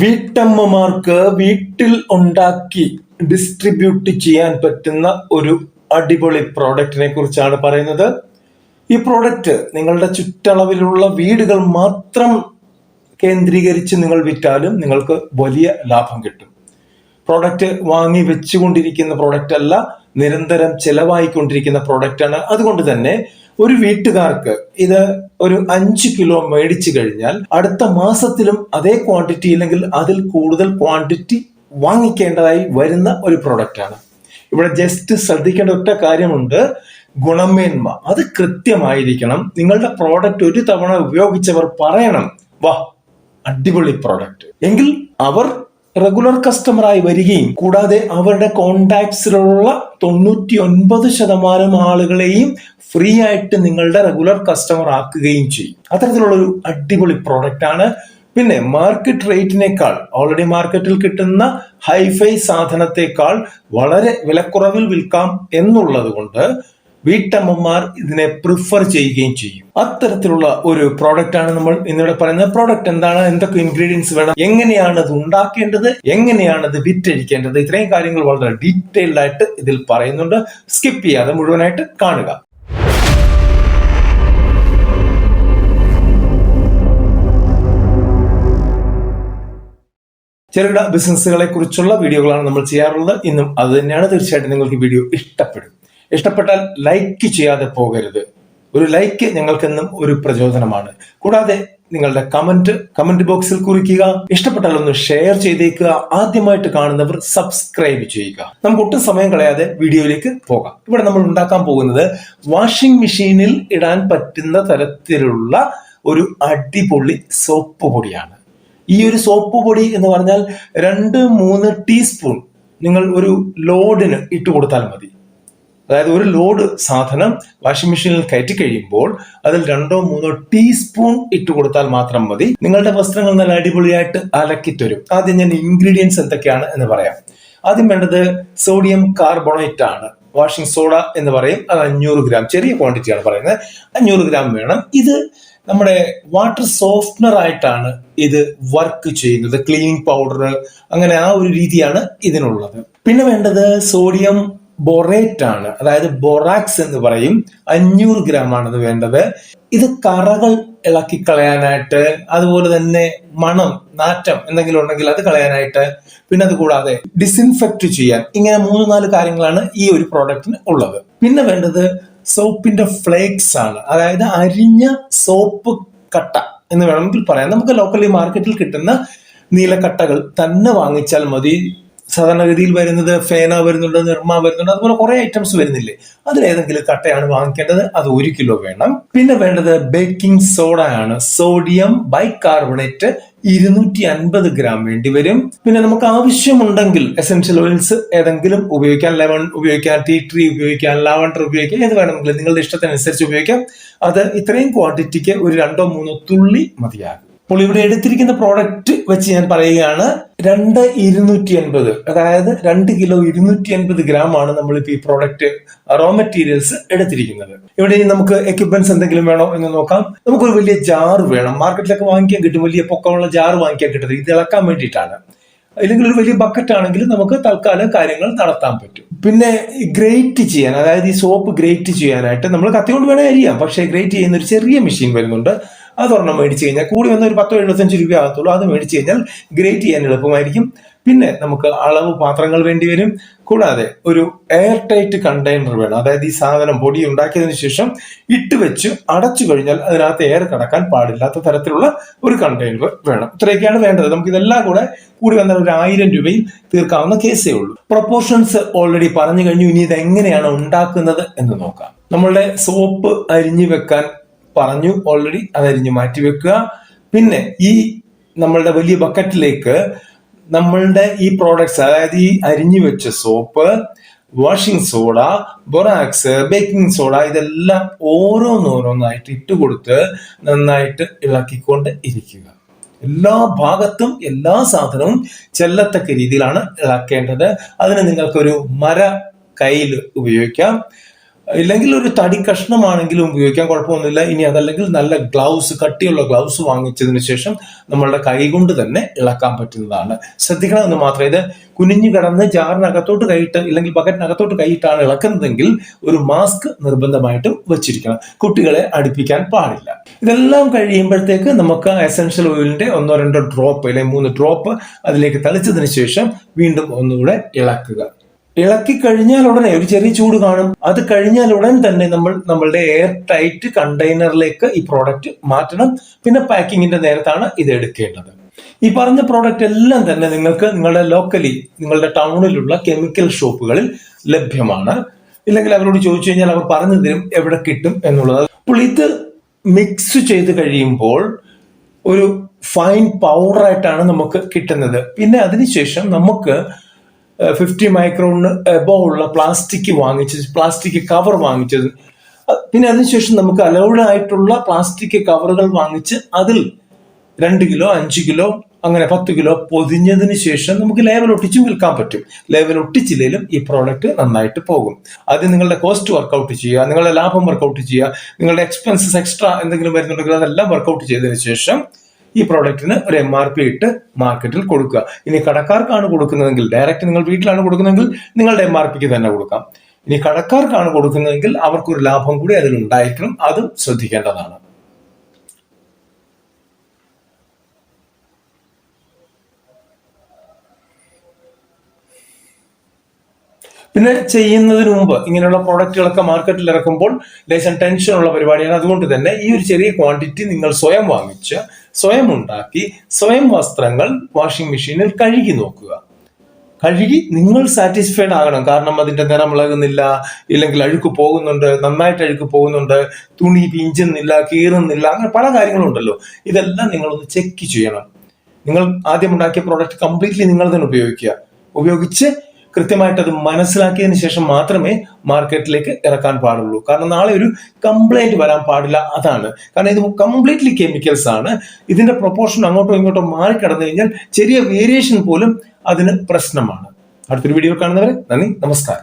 വീട്ടമ്മമാർക്ക് വീട്ടിൽ ഉണ്ടാക്കി ഡിസ്ട്രിബ്യൂട്ട് ചെയ്യാൻ പറ്റുന്ന ഒരു അടിപൊളി പ്രോഡക്റ്റിനെ കുറിച്ചാണ് പറയുന്നത്. ഈ പ്രോഡക്റ്റ് നിങ്ങളുടെ ചുറ്റളവിലുള്ള വീടുകൾ മാത്രം കേന്ദ്രീകരിച്ച് നിങ്ങൾ വിറ്റാലും നിങ്ങൾക്ക് വലിയ ലാഭം കിട്ടും. പ്രോഡക്റ്റ് വാങ്ങി വെച്ചുകൊണ്ടിരിക്കുന്ന പ്രോഡക്റ്റ് അല്ല നിരന്തരം ചെലവായിക്കൊണ്ടിരിക്കുന്ന പ്രോഡക്റ്റാണ് അതുകൊണ്ട് തന്നെ ഒരു വീട്ടുകാർക്ക് ഇത് ഒരു അഞ്ച് കിലോ മേടിച്ചു കഴിഞ്ഞാൽ അടുത്ത മാസത്തിലും അതേ ക്വാണ്ടിറ്റി ഇല്ലെങ്കിൽ അതിൽ കൂടുതൽ ക്വാണ്ടിറ്റി വാങ്ങിക്കേണ്ടതായി വരുന്ന ഒരു പ്രോഡക്റ്റാണ് ഇവിടെ ജസ്റ്റ് ശ്രദ്ധിക്കേണ്ട ഒറ്റ കാര്യമുണ്ട്. ഗുണമേന്മ. അത് കൃത്യമായിരിക്കണം. നിങ്ങളുടെ പ്രോഡക്റ്റ് ഒരു തവണ ഉപയോഗിച്ചവർ പറയണം വാ അടിപൊളി പ്രോഡക്റ്റ് എങ്കിൽ അവർ റെഗുലർ കസ്റ്റമറായി വരികയും കൂടാതെ അവരുടെ കോണ്ടാക്ട്സിലുള്ള തൊണ്ണൂറ്റി ഒൻപത് ശതമാനം ആളുകളെയും ഫ്രീ ആയിട്ട് നിങ്ങളുടെ റെഗുലർ കസ്റ്റമർ ആക്കുകയും ചെയ്യും. അത്തരത്തിലുള്ള ഒരു അടിപൊളി പ്രോഡക്റ്റ് ആണ്. പിന്നെ മാർക്കറ്റ് റേറ്റിനേക്കാൾ ഓൾറെഡി മാർക്കറ്റിൽ കിട്ടുന്ന ഹൈഫൈ സാധനത്തെക്കാൾ വളരെ വിലക്കുറവിൽ വിൽക്കാം എന്നുള്ളത് കൊണ്ട് വീട്ടമ്മമാർ ഇതിനെ പ്രിഫർ ചെയ്യുകയും ചെയ്യും. അത്തരത്തിലുള്ള ഒരു പ്രോഡക്റ്റ് ആണ് നമ്മൾ ഇന്നിവിടെ പറയുന്നത്. പ്രോഡക്റ്റ് എന്താണ്? എന്തൊക്കെ ഇൻഗ്രീഡിയൻസ് വേണം? എങ്ങനെയാണ് അത് ഉണ്ടാക്കേണ്ടത്? എങ്ങനെയാണ് അത് വിറ്റഴിക്കേണ്ടത്? ഇത്രയും കാര്യങ്ങൾ വളരെ ഡീറ്റെയിൽഡ് ആയിട്ട് ഇതിൽ പറയുന്നുണ്ട്. സ്കിപ്പ് ചെയ്യാതെ മുഴുവനായിട്ട് കാണുക. ചെറുകിട ബിസിനസ്സുകളെ കുറിച്ചുള്ള വീഡിയോകളാണ് നമ്മൾ ചെയ്യാറുള്ളത്. ഇന്നും അത് തന്നെയാണ്. തീർച്ചയായിട്ടും നിങ്ങൾക്ക് വീഡിയോ ഇഷ്ടപ്പെടും. ഇഷ്ടപ്പെട്ടാൽ ലൈക്ക് ചെയ്യാതെ പോകരുത്. ഒരു ലൈക്ക് ഞങ്ങൾക്കെന്നും ഒരു പ്രചോദനമാണ്. കൂടാതെ നിങ്ങളുടെ കമന്റ് കമന്റ് ബോക്സിൽ കുറിക്കുക. ഇഷ്ടപ്പെട്ടാൽ ഒന്ന് ഷെയർ ചെയ്തേക്കുക. ആദ്യമായിട്ട് കാണുന്നവർ സബ്സ്ക്രൈബ് ചെയ്യുക. നമുക്ക് ഒട്ടും സമയം കളയാതെ വീഡിയോയിലേക്ക് പോകാം. ഇവിടെ നമ്മൾ ഉണ്ടാക്കാൻ പോകുന്നത് വാഷിംഗ് മെഷീനിൽ ഇടാൻ പറ്റുന്ന തരത്തിലുള്ള ഒരു അടിപൊളി സോപ്പ് പൊടിയാണ്. ഈ ഒരു സോപ്പ് പൊടി എന്ന് പറഞ്ഞാൽ രണ്ട് മൂന്ന് ടീസ്പൂൺ നിങ്ങൾ ഒരു ലോഡിന് ഇട്ട് കൊടുത്താൽ മതി. അതായത് ഒരു ലോഡ് സാധനം വാഷിംഗ് മെഷീനിൽ കയറ്റി കഴിയുമ്പോൾ അതിൽ രണ്ടോ മൂന്നോ ടീസ്പൂൺ ഇട്ട് കൊടുത്താൽ മാത്രം മതി. നിങ്ങളുടെ വസ്ത്രങ്ങൾ നല്ല അടിപൊളിയായിട്ട് അലക്കി തരും ആദ്യം ഞാൻ ഇൻഗ്രീഡിയൻസ് എന്തൊക്കെയാണ് എന്ന് പറയാം. ആദ്യം വേണ്ടത് സോഡിയം കാർബണേറ്റ് ആണ്. വാഷിംഗ് സോഡ എന്ന് പറയും. അത് അഞ്ഞൂറ് ഗ്രാം ചെറിയ ക്വാണ്ടിറ്റിയാണ് പറയുന്നത്. അഞ്ഞൂറ് ഗ്രാം വേണം. ഇത് നമ്മുടെ വാട്ടർ സോഫ്റ്റ്നർ ആയിട്ടാണ് ഇത് വർക്ക് ചെയ്യുന്നത്. ക്ലീനിങ് പൗഡർ അങ്ങനെ ആ ഒരു രീതിയാണ് ഇതിനുള്ളത്. പിന്നെ വേണ്ടത് സോഡിയം ബൊറേറ്റ് ആണ്. അതായത് ബൊറാക്സ് എന്ന് പറയും. അഞ്ഞൂറ് ഗ്രാം ആണ് ഇത് വേണ്ടത്. ഇത് കറകൾ ഇളക്കി കളയാനായിട്ട് അതുപോലെ തന്നെ മണം നാറ്റം എന്തെങ്കിലും ഉണ്ടെങ്കിൽ അത് കളയാനായിട്ട് പിന്നെ അത് കൂടാതെ ഡിസിൻഫെക്ട് ചെയ്യാൻ. ഇങ്ങനെ മൂന്ന് നാല് കാര്യങ്ങളാണ് ഈ ഒരു പ്രോഡക്റ്റിന് ഉള്ളത്. പിന്നെ വേണ്ടത് സോപ്പിന്റെ ഫ്ലേക്സ് ആണ്. അതായത് അരിഞ്ഞ സോപ്പ് കട്ട എന്ന് വേണമെങ്കിൽ പറയാം. നമുക്ക് ലോക്കലി മാർക്കറ്റിൽ കിട്ടുന്ന നീലക്കട്ടകൾ തന്നെ വാങ്ങിച്ചാൽ മതി. സാധാരണഗതിയിൽ വരുന്നത് ഫേന വരുന്നുണ്ട് നിർമ്മ വരുന്നുണ്ട് അതുപോലെ കുറെ ഐറ്റംസ് വരുന്നില്ലേ? അതിലേതെങ്കിലും കട്ടയാണ് വാങ്ങിക്കേണ്ടത് അത് ഒരു കിലോ വേണം. പിന്നെ വേണ്ടത് ബേക്കിംഗ് സോഡ ആണ്. സോഡിയം ബൈകാർബണേറ്റ് ഇരുന്നൂറ്റി അൻപത് ഗ്രാം വേണ്ടി വരും. പിന്നെ നമുക്ക് ആവശ്യമുണ്ടെങ്കിൽ എസെൻഷ്യൽ ഓയിൽസ് ഏതെങ്കിലും ഉപയോഗിക്കാം. ലെമൺ ഉപയോഗിക്കാം ടീ ട്രീ ഉപയോഗിക്കാം ലാവണ്ടർ ഉപയോഗിക്കാം ഏത് വേണമെങ്കിലും നിങ്ങളുടെ ഇഷ്ടത്തിനനുസരിച്ച് ഉപയോഗിക്കാം. അത് ഇത്രയും ക്വാണ്ടിറ്റിക്ക് ഒരു രണ്ടോ മൂന്നോ തുള്ളി മതിയാകും. അപ്പോൾ ഇവിടെ എടുത്തിരിക്കുന്ന പ്രോഡക്റ്റ് വെച്ച് ഞാൻ പറയുകയാണ്. രണ്ട് ഇരുന്നൂറ്റി അൻപത് അതായത് രണ്ട് കിലോ ഇരുന്നൂറ്റി അൻപത് ഗ്രാം ആണ് നമ്മളിപ്പോൾ ഈ പ്രോഡക്റ്റ് റോ മെറ്റീരിയൽസ് എടുത്തിരിക്കുന്നത്. ഇവിടെ നമുക്ക് എക്യുപ്മെന്റ്സ് എന്തെങ്കിലും വേണോ എന്ന് നോക്കാം. നമുക്കൊരു വലിയ ജാർ വേണം. മാർക്കറ്റിലൊക്കെ വാങ്ങിക്കാൻ കിട്ടും. വലിയ പൊക്കമുള്ള ജാർ വാങ്ങിക്കാൻ കിട്ടുന്നത് ഇത് ഇളക്കാൻ വേണ്ടിയിട്ടാണ്. അല്ലെങ്കിൽ ഒരു വലിയ ബക്കറ്റ് ആണെങ്കിൽ നമുക്ക് തൽക്കാലം കാര്യങ്ങൾ നടത്താൻ പറ്റും. പിന്നെ ഗ്രേറ്റ് ചെയ്യാൻ അതായത് ഈ സോപ്പ് ഗ്രേറ്റ് ചെയ്യാനായിട്ട് നമ്മൾ കത്തി കൊണ്ട് വേണേൽ അരിയാം. പക്ഷേ ഗ്രേറ്റ് ചെയ്യുന്ന ഒരു ചെറിയ മെഷീൻ വരുന്നുണ്ട്. അതൊരെണ്ണം മേടിച്ച് കഴിഞ്ഞാൽ കൂടി വന്ന ഒരു പത്തോ എഴുപത്തഞ്ച് രൂപ ആകത്തുള്ളൂ. അത് മേടിച്ച് കഴിഞ്ഞാൽ ഗ്രേറ്റ് ചെയ്യാൻ എളുപ്പമായിരിക്കും. പിന്നെ നമുക്ക് അളവ് പാത്രങ്ങൾ വേണ്ടി വരും. കൂടാതെ ഒരു എയർ ടൈറ്റ് കണ്ടെയ്നർ വേണം. അതായത് ഈ സാധനം പൊടി ഉണ്ടാക്കിയതിനു ശേഷം ഇട്ട് വെച്ച് അടച്ചു കഴിഞ്ഞാൽ അതിനകത്ത് എയർ കടക്കാൻ പാടില്ലാത്ത തരത്തിലുള്ള ഒരു കണ്ടെയ്നർ വേണം. ഇത്രയൊക്കെയാണ് വേണ്ടത്. നമുക്ക് ഇതെല്ലാം കൂടെ കൂടി വന്നാൽ ഒരു ആയിരം രൂപയിൽ തീർക്കാവുന്ന കേസേ ഉള്ളൂ. പ്രൊപ്പോർഷൻസ് ഓൾറെഡി പറഞ്ഞു കഴിഞ്ഞു. ഇനി ഇത് എങ്ങനെയാണ് ഉണ്ടാക്കുന്നത് എന്ന് നോക്കാം. നമ്മളുടെ സോപ്പ് അരിഞ്ഞു വെക്കാൻ പറഞ്ഞു ഓൾറെഡി അതരിഞ്ഞ് മാറ്റി വെക്കുക പിന്നെ ഈ നമ്മളുടെ വലിയ ബക്കറ്റിലേക്ക് നമ്മളുടെ ഈ പ്രോഡക്ട്സ് അതായത് ഈ അരിഞ്ഞു വെച്ച soap washing soda borax baking soda ഇതെല്ലാം ഓരോന്നോരോന്നായിട്ട് ഇട്ട് കൊടുത്ത് നന്നായിട്ട് ഇളക്കിക്കൊണ്ട് ഇരിക്കുക. എല്ലാ ഭാഗത്തും എല്ലാ സാധനവും ചെല്ലത്തക്ക രീതിയിലാണ് ഇളക്കേണ്ടത്. അതിന് നിങ്ങൾക്കൊരു മര കയ്യിൽ ഉപയോഗിക്കാം. ഇല്ലെങ്കിൽ ഒരു തടി കഷ്ണമാണെങ്കിലും ഉപയോഗിക്കാൻ കുഴപ്പമൊന്നുമില്ല. ഇനി അതല്ലെങ്കിൽ നല്ല ഗ്ലൗസ് കട്ടിയുള്ള ഗ്ലൗസ് വാങ്ങിച്ചതിന് ശേഷം നമ്മളുടെ കൈകൊണ്ട് തന്നെ ഇളക്കാൻ പറ്റുന്നതാണ്. ശ്രദ്ധിക്കണം എന്ന് മാത്രം ഇത് കുനിഞ്ഞു കിടന്ന് ജാറിനകത്തോട്ട് കൈയിട്ട് ഇല്ലെങ്കിൽ ബക്കറ്റിനകത്തോട്ട് കൈയിട്ടാണ് ഇളക്കുന്നതെങ്കിൽ ഒരു മാസ്ക് നിർബന്ധമായിട്ടും വെച്ചിരിക്കണം. കുട്ടികളെ അടുപ്പിക്കാൻ പാടില്ല. ഇതെല്ലാം കഴിയുമ്പോഴത്തേക്ക് നമുക്ക് എസൻഷ്യൽ ഓയിലിന്റെ ഒന്നോ രണ്ടോ ഡ്രോപ്പ് അല്ലെങ്കിൽ മൂന്ന് ഡ്രോപ്പ് അതിലേക്ക് തളിച്ചതിന് ശേഷം വീണ്ടും ഒന്നുകൂടെ ഇളക്കുക. ഇളക്കി കഴിഞ്ഞാൽ ഉടനെ ഒരു ചെറിയ ചൂട് കാണും. അത് കഴിഞ്ഞാൽ ഉടൻ തന്നെ നമ്മൾ നമ്മളുടെ എയർ ടൈറ്റ് കണ്ടെയ്നറിലേക്ക് ഈ പ്രോഡക്റ്റ് മാറ്റണം. പിന്നെ പാക്കിങ്ങിന്റെ നേരത്താണ് ഇത് എടുക്കേണ്ടത്. ഈ പറഞ്ഞ പ്രോഡക്റ്റ് എല്ലാം തന്നെ നിങ്ങൾക്ക് നിങ്ങളുടെ ലോക്കലി നിങ്ങളുടെ ടൗണിലുള്ള കെമിക്കൽ ഷോപ്പുകളിൽ ലഭ്യമാണ്. ഇല്ലെങ്കിൽ അവരോട് ചോദിച്ചു കഴിഞ്ഞാൽ അവർ പറഞ്ഞു തരും എവിടെ കിട്ടും എന്നുള്ളത്. അപ്പോൾ ഇത് മിക്സ് ചെയ്ത് കഴിയുമ്പോൾ ഒരു ഫൈൻ പൗഡറായിട്ടാണ് നമുക്ക് കിട്ടുന്നത്. പിന്നെ അതിനുശേഷം നമുക്ക് ഫിഫ്റ്റി മൈക്രോണിന് എബോ ഉള്ള പ്ലാസ്റ്റിക് വാങ്ങിച്ച് പ്ലാസ്റ്റിക് കവർ വാങ്ങിച്ചത് പിന്നെ അതിനുശേഷം നമുക്ക് അലൗഡ് ആയിട്ടുള്ള പ്ലാസ്റ്റിക് കവറുകൾ വാങ്ങിച്ച് അതിൽ രണ്ട് കിലോ അഞ്ച് കിലോ അങ്ങനെ പത്ത് കിലോ പൊതിഞ്ഞതിന് ശേഷം നമുക്ക് ലേബൽ ഒട്ടിച്ചും വിൽക്കാൻ പറ്റും. ലേബൽ ഒട്ടിച്ചില്ലെങ്കിലും ഈ പ്രോഡക്റ്റ് നന്നായിട്ട് പോകും. അത് നിങ്ങളുടെ കോസ്റ്റ് വർക്കൗട്ട് ചെയ്യുക നിങ്ങളുടെ ലാഭം വർക്കൗട്ട് ചെയ്യുക നിങ്ങളുടെ എക്സ്പെൻസസ് എക്സ്ട്രാ എന്തെങ്കിലും വരുന്നുണ്ടെങ്കിൽ അതെല്ലാം വർക്കൗട്ട് ചെയ്തതിന് ശേഷം ഈ പ്രോഡക്റ്റിന് ഒരു എം ആർ പി ഇട്ട് മാർക്കറ്റിൽ കൊടുക്കുക. ഇനി കടക്കാർക്കാണ് കൊടുക്കുന്നതെങ്കിൽ ഡയറക്റ്റ് നിങ്ങൾ വീട്ടിലാണ് കൊടുക്കുന്നതെങ്കിൽ നിങ്ങളുടെ എം ആർ പിക്ക് തന്നെ കൊടുക്കാം. ഇനി കടക്കാർക്കാണ് കൊടുക്കുന്നതെങ്കിൽ അവർക്കൊരു ലാഭം കൂടി അതിൽ ഉണ്ടായിരിക്കണം. അതും ശ്രദ്ധിക്കേണ്ടതാണ്. പിന്നെ ചെയ്യുന്നതിന് മുമ്പ് ഇങ്ങനെയുള്ള പ്രോഡക്റ്റുകളൊക്കെ മാർക്കറ്റിൽ ഇറക്കുമ്പോൾ ലേശം ടെൻഷനുള്ള പരിപാടിയാണ്. അതുകൊണ്ട് തന്നെ ഈ ഒരു ചെറിയ ക്വാണ്ടിറ്റി നിങ്ങൾ സ്വയം വാങ്ങിച്ച് സ്വയം ഉണ്ടാക്കി സ്വയം വസ്ത്രങ്ങൾ വാഷിംഗ് മെഷീനിൽ കഴുകി നോക്കുക. കഴുകി നിങ്ങൾ സാറ്റിസ്ഫൈഡ് ആകണം. കാരണം അതിന്റെ നിറം ഇളകുന്നില്ല ഇല്ലെങ്കിൽ അഴുക്ക് പോകുന്നുണ്ട് നന്നായിട്ട് അഴുക്ക് പോകുന്നുണ്ട് തുണി പിഞ്ചുന്നില്ല കീറുന്നില്ല അങ്ങനെ പല കാര്യങ്ങളുണ്ടല്ലോ ഇതെല്ലാം നിങ്ങളൊന്ന് ചെക്ക് ചെയ്യണം. നിങ്ങൾ ആദ്യം ഉണ്ടാക്കിയ പ്രോഡക്റ്റ് കംപ്ലീറ്റ്ലി നിങ്ങൾ തന്നെ ഉപയോഗിക്കുക. ഉപയോഗിച്ച് കൃത്യമായിട്ട് അത് മനസ്സിലാക്കിയതിന് ശേഷം മാത്രമേ മാർക്കറ്റിലേക്ക് ഇറക്കാൻ പാടുള്ളൂ. കാരണം നാളെ ഒരു കംപ്ലൈന്റ് വരാൻ പാടില്ല അതാണ്. കാരണം ഇത് കംപ്ലീറ്റ്ലി കെമിക്കൽസ് ആണ്. ഇതിന്റെ പ്രൊപ്പോർഷൻ അങ്ങോട്ടോ ഇങ്ങോട്ടോ മാറി കടന്നു കഴിഞ്ഞാൽ ചെറിയ വേരിയേഷൻ പോലും അതിന് പ്രശ്നമാണ്. അടുത്തൊരു വീഡിയോ കാണുന്നവരെ നന്ദി നമസ്കാരം.